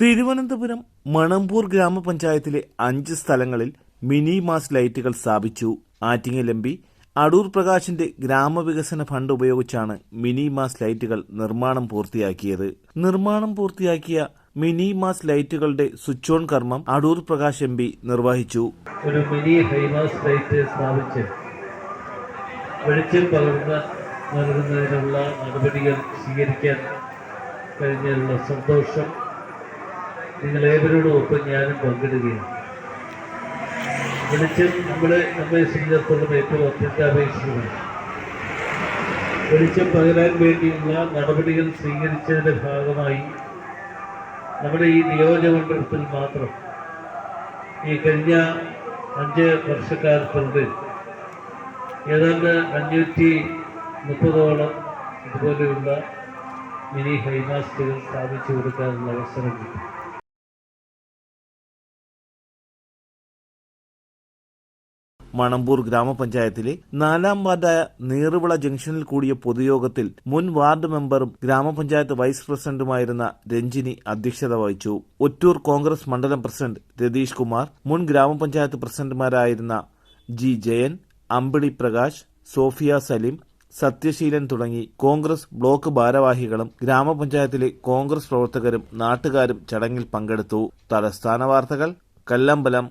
തിരുവനന്തപുരം മണമ്പൂർ ഗ്രാമപഞ്ചായത്തിലെ അഞ്ച് സ്ഥലങ്ങളിൽ മിനി മാസ് ലൈറ്റുകൾ സ്ഥാപിച്ചു. ആറ്റിങ്ങൽ എം പി അടൂർ പ്രകാശിന്റെ ഗ്രാമവികസന ഫണ്ട് ഉപയോഗിച്ചാണ് മിനി മാസ് ലൈറ്റുകൾ നിർമ്മാണം പൂർത്തിയാക്കിയത്. നിർമ്മാണം പൂർത്തിയാക്കിയ മിനി മാസ് ലൈറ്റുകളുടെ സ്വിച്ച് ഓൺ കർമ്മം അടൂർ പ്രകാശ് എം പി നിർവഹിച്ചു. ഒരു മിനി ഹൈമാസ് ലൈറ്റ് സ്ഥാപിച്ച് വെളിച്ചം പകർന്ന് നൽകുന്നതിനുള്ള നടപടികൾ സ്വീകരിക്കാൻ കഴിഞ്ഞതിലുള്ള സന്തോഷം നിങ്ങൾ ഏവരോടും ഒപ്പം ഞാനും പങ്കിടുകയാണ്. വെളിച്ചം നമ്മളെ നമ്മെ സംബന്ധിച്ചിടത്തോളം ഏറ്റവും അത്യന്താപേക്ഷിതമാണ്. വെളിച്ചം പകരാൻ വേണ്ടിയുള്ള നടപടികൾ സ്വീകരിച്ചതിന്റെ ഭാഗമായി നമ്മുടെ ഈ നിയോജകമണ്ഡലത്തിൽ മാത്രം ഈ കഴിഞ്ഞ അഞ്ച് വർഷക്കാലത്തുണ്ട് ഏതാണ്ട് അഞ്ഞൂറ്റി മുപ്പതോളം ഇതുപോലെയുള്ള മിനി ഹൈമാസ്റ്റുകൾ സ്ഥാപിച്ചു കൊടുക്കാനുള്ള അവസരം കിട്ടി. മണമ്പൂർ ഗ്രാമപഞ്ചായത്തിലെ നാലാം വാർഡായ നീറുവിള ജംഗ്ഷനിൽ കൂടിയ പൊതുയോഗത്തിൽ മുൻ വാർഡ് മെമ്പറും ഗ്രാമപഞ്ചായത്ത് വൈസ് പ്രസിഡന്റുമായിരുന്ന രഞ്ജിനി അധ്യക്ഷത വഹിച്ചു. ഒറ്റൂർ കോൺഗ്രസ് മണ്ഡലം പ്രസിഡന്റ് രതീഷ് കുമാർ മുൻ ഗ്രാമപഞ്ചായത്ത് പ്രസിഡന്റുമാരായിരുന്ന ജി ജയൻ അമ്പിളി പ്രകാശ് സോഫിയ സലീം സത്യശീലൻ തുടങ്ങി കോൺഗ്രസ് ബ്ലോക്ക് ഭാരവാഹികളും ഗ്രാമപഞ്ചായത്തിലെ കോൺഗ്രസ് പ്രവർത്തകരും നാട്ടുകാരും ചടങ്ങിൽ പങ്കെടുത്തു. തലസ്ഥാന വാർത്തകൾ കല്ലമ്പലം.